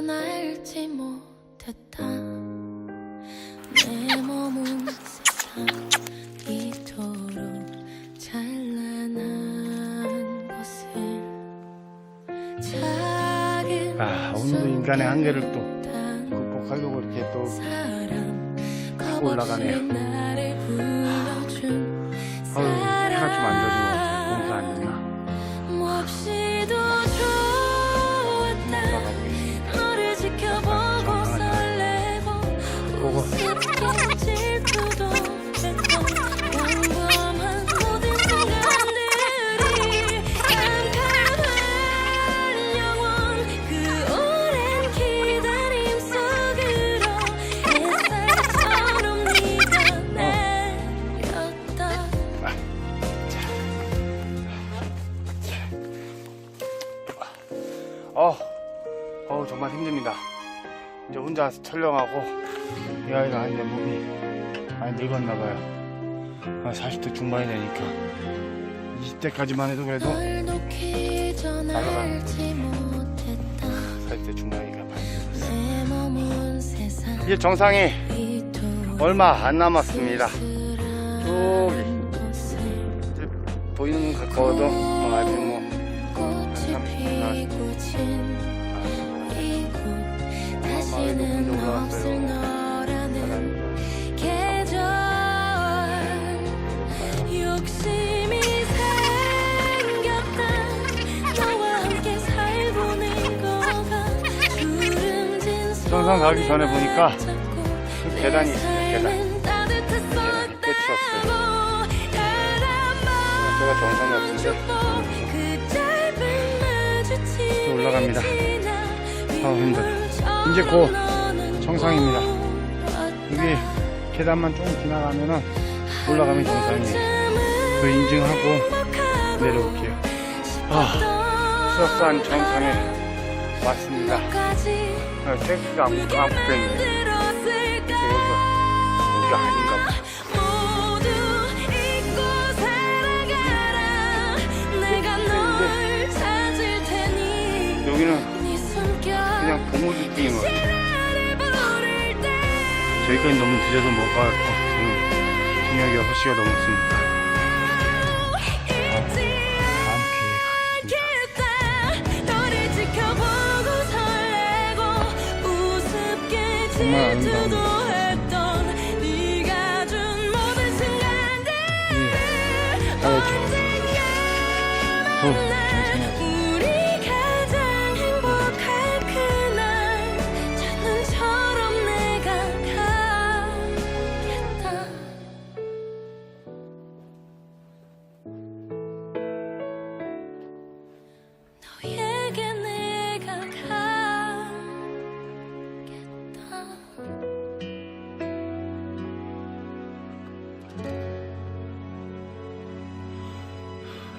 넌 알지 못했다 내 몸은 세상 이토록 찬란한 곳을 작은 아, 오늘도 인간의 한계를 또또 극복하려고 이렇게 또 올라가네요. 내렸다 어, 어 정말 힘듭니다. 이제 혼자 촬영하고 이 아이가 이제 몸이 많이 늙었나 봐요. 아, 40대 중반이 되니까 20대까지만 해도 그래도 날아가는 못했다 40대 중반이니까 이제 정상이 얼마 안 남았습니다. 저기 보이는 뭐 아직 뭐 이곳 다시는 없을 너라는 계절 욕심이 생겼다 너와 함께 살고 내 거가 주름진 정상 가기 전에 보니까 계단이 있어요, 계단. 삶은 따뜻했었다고 계단이 끝이 없어요. 제가 정상 같은데 또 올라갑니다. 아우, 힘들어. 이제 곧 정상입니다. 여기 계단만 조금 지나가면은 올라가면 정상이에요. 그 인증하고 내려올게요. 아, 수락산 정상에 왔습니다. 아, 택시가 안, 안 붙어 있네. 때 저기까지 너무 늦어서 못 가고 지금 저녁 6시가 넘었으니까 잊지 다음 기회에 가겠습니다. 않겠다 너를 지켜보고 설레고 우습게 정말 아름다운 예, 가야죠. 어.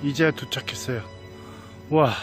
이제 도착했어요. 와,